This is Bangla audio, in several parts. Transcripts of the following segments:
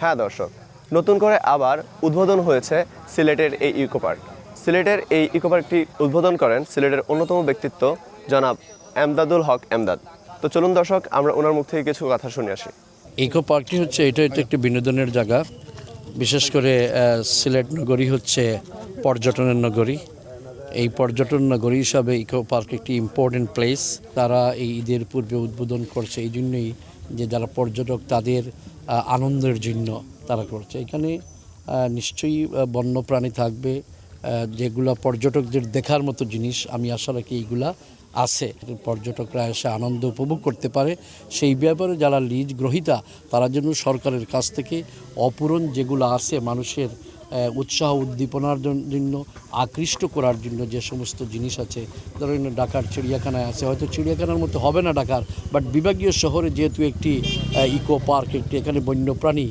হ্যাঁ দর্শক। নতুন করে আবার উদ্বোধন হয়েছে সিলেটের এই ইকো পার্ক। সিলেটের এই ইকো পার্কটি উদ্বোধন করেন সিলেটের অন্যতম ব্যক্তিত্ব জনাব এমদাদুল হক এমদাদ তো চলুন দর্শক, আমরা ওনার মুখ থেকে কিছু কথা শুনে আসি। ইকো পার্কটি হচ্ছে, এটা এটা একটি বিনোদনের জায়গা। বিশেষ করে সিলেট নগরী হচ্ছে পর্যটনের নগরী। এই পর্যটন নগরী হিসাবে ইকো পার্ক একটি ইম্পর্টেন্ট প্লেস তারা এই ঈদের পূর্বে উদ্বোধন করছে, এই জন্যই যে যারা পর্যটক তাদের আনন্দের জন্য তারা করছে। এখানে নিশ্চয়ই বন্যপ্রাণী থাকবে যেগুলা পর্যটকদের দেখার মতো জিনিস। আমি আশা রাখি এইগুলা আছে। পর্যটকরা এসে আনন্দ উপভোগ করতে পারে। সেই ব্যাপারে যারা লিজ গ্রহীতা, তারা যেন সরকারের কাছ থেকে অপূরণ যেগুলো আছে মানুষের উৎসাহ উদ্দীপনার জন্য, আকৃষ্ট করার জন্য যে সমস্ত জিনিস আছে, ধরেন ঢাকার চিড়িয়াখানায় আছে, হয়তো চিড়িয়াখানার মতো হবে না ঢাকার বাট বিভাগীয় শহরে যেহেতু একটি ইকো পার্ক একটি এখানে বন্যপ্রাণী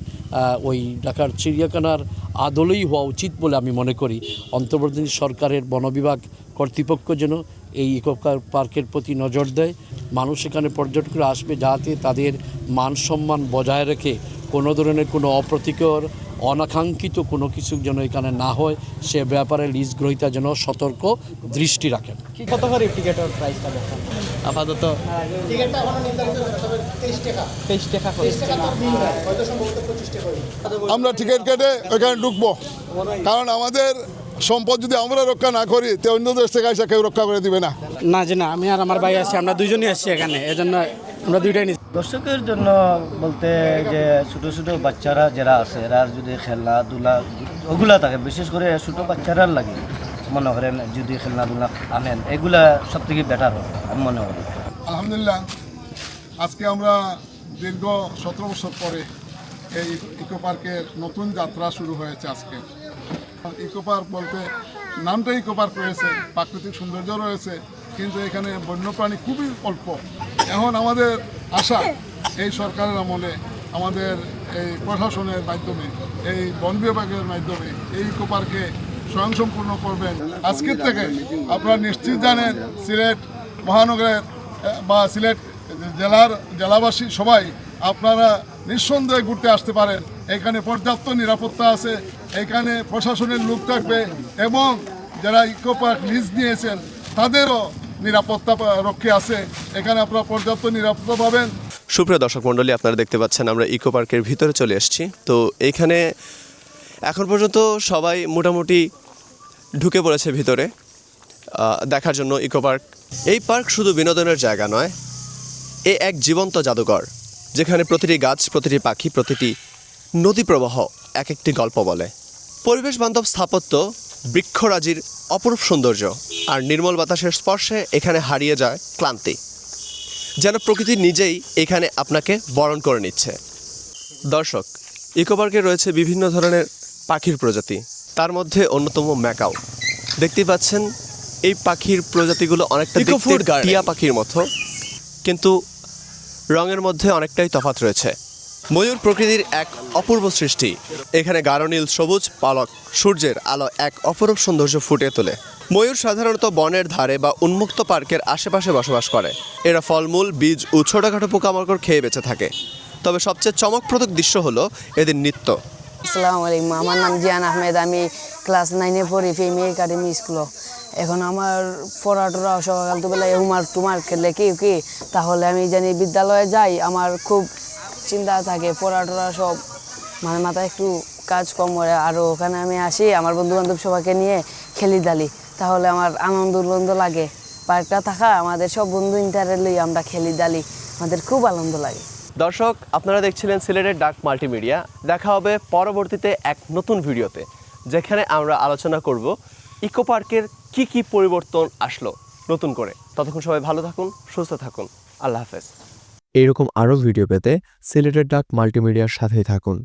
ওই ঢাকার চিড়িয়াখানার আদলেই হওয়া উচিত বলে আমি মনে করি। অন্তর্বর্তী সরকারের বন বিভাগ কর্তৃপক্ষ যেন এই ইকো পার্কের প্রতি নজর দেয়। মানুষ এখানে পর্যটকরা আসবে যাতে তাদের মান সম্মান বজায় রেখে কোনো ধরনের কোনো অপ্রতিকর অনাকাঙ্ক্ষিত কোনো কিছু যেন এখানে না হয় সে ব্যাপারে লিজ গ্রহীতা যেন সতর্ক দৃষ্টি রাখেন। কত করে টিকেটের প্রাইসটা দেখেন? আপাতত টিকেটটা এখনও নির্ধারিত তেইশ টাকা। তেইশ টাকা করে। আমরা টিকিট কেটে ওইখানে ঢুকবো। কারণ আমাদের সম্পদ যদি আমরা রক্ষা না করি তো অন্য দেশ থেকে এসে কেউ রক্ষা করে দিবে না। না যে না আমি আর আমার ভাই আছি আমরা দুইজনই আসছি এখানে এজন্য আমরা দুইটাই নিচ্ছি দর্শকের জন্য বলতে যে ছোটো ছোটো বাচ্চারা যারা আছে, এরা যদি খেলনাধুলা ওগুলা থাকে, বিশেষ করে ছোটো বাচ্চারার লাগে, মনে করেন যদি খেলনাধুলা আনেন, এগুলা সব থেকে বেটার হবে আমি মনে করি। আলহামদুলিল্লাহ, আজকে আমরা দীর্ঘ সতেরো বছর পরে এই ইকো পার্কের নতুন যাত্রা শুরু হয়েছে আজকে। ইকো পার্ক বলতে নামটা ইকো পার্ক রয়েছে, প্রাকৃতিক সৌন্দর্য রয়েছে, কিন্তু এখানে বন্যপ্রাণী খুবই অল্প। এখন আমাদের আশা এই সরকারের আমলে আমাদের এই প্রশাসনের মাধ্যমে, এই বন বিভাগের মাধ্যমে এই ইকো পার্কে স্বয়ংসম্পূর্ণ করবেন। আজকের থেকে আপনারা নিশ্চিত জানেন সিলেট মহানগরের বা সিলেট জেলার, জেলাবাসী সবাই আপনারা নিঃসন্দেহে ঘুরতে আসতে পারেন। এখানে পর্যাপ্ত নিরাপত্তা আছে, এখানে প্রশাসনের লোক থাকবে এবং যারা ইকো পার্ক লিজ নিয়েছেন, তাদেরও নিরাপত্তা রক্ষী আছে। এখানে আপনারা পর্যাপ্ত নিরাপত্তা পাবেন। সুপ্রিয় দর্শক মণ্ডলী, আপনারা দেখতে পাচ্ছেন আমরা ইকো পার্কের ভিতরে চলে এসেছি। তো এইখানে এখন পর্যন্ত সবাই মোটামুটি ঢুকে পড়েছে ভিতরে দেখার জন্য ইকো পার্ক। এই পার্ক শুধু বিনোদনের জায়গা নয়, এ এক জীবন্ত জাদুঘর, যেখানে প্রতিটি গাছ, প্রতিটি পাখি, প্রতিটি নদী প্রবাহ এক একটি গল্প বলে। পরিবেশ বান্ধব স্থাপত্য বৃক্ষরাজির অপরূপ সৌন্দর্য। আর নির্মল বাতাসের স্পর্শে এখানে হারিয়ে যায় ক্লান্তি। যেন প্রকৃতি নিজেই এখানে আপনাকে বরণ করে নিচ্ছে। দর্শক ইকো পার্কে রয়েছে বিভিন্ন ধরনের পাখির প্রজাতি। তার মধ্যে অন্যতম ম্যাকাও। দেখতে পাচ্ছেন এই পাখির প্রজাতিগুলো অনেকটা টিয়া পাখির মতো। কিন্তু রঙের মধ্যে অনেকটাই তফাৎ রয়েছে। ময়ূর প্রকৃতির এক অপূর্ব সৃষ্টি। এখানে গাঢ় নীল সবুজ পালক সূর্যের আলো এক অপরূপ সৌন্দর্য ফুটিয়ে তোলে। ময়ূর সাধারণত বনের ধারে বা উন্মুক্ত পার্কের আশেপাশে বসবাস করে। এরা ফলমূল, বীজ ও ছোটোখাটো পোকামাকড় খেয়ে বেঁচে থাকে। তবে সবচেয়ে চমকপ্রদ দৃশ্য হলো এদের নৃত্য। আসসালামু আলাইকুম, আমার নাম জিয়ান আহমেদ। আমি ক্লাস নাইনে পড়ি ফেমি একাডেমি স্কুল। এখন আমার পড়াটোরা সকালবেলা হুমার টুমার খেলে কি কি? তাহলে আমি জানি বিদ্যালয়ে যাই, আমার খুব চিন্তা থাকে, পড়াটোরা সব মানে মাথায় একটু কাজ কম করে। আর ওখানে আমি আসি, আমার বন্ধু বান্ধব সবাইকে নিয়ে খেলি দালি তাহলে আমার আনন্দ উন্নন্দ লাগে। পার্কটা থাকা আমাদের সব বন্ধু ইন্টারে লই আমরা খেলি দালি আমাদের খুব আনন্দ লাগে। দর্শক আপনারা দেখছিলেন সিলেটের ডাক মাল্টিমিডিয়া। দেখা হবে পরবর্তীতে এক নতুন ভিডিওতে যেখানে আমরা আলোচনা করব ইকো পার্কের কি কি পরিবর্তন আসলো নতুন করে। ততক্ষণ সবাই ভালো থাকুন সুস্থ থাকুন। আল্লাহ হাফেজ। এরকম আরও ভিডিও পেতে সিলেটের ডাক মাল্টিমিডিয়ার সাথেই থাকুন।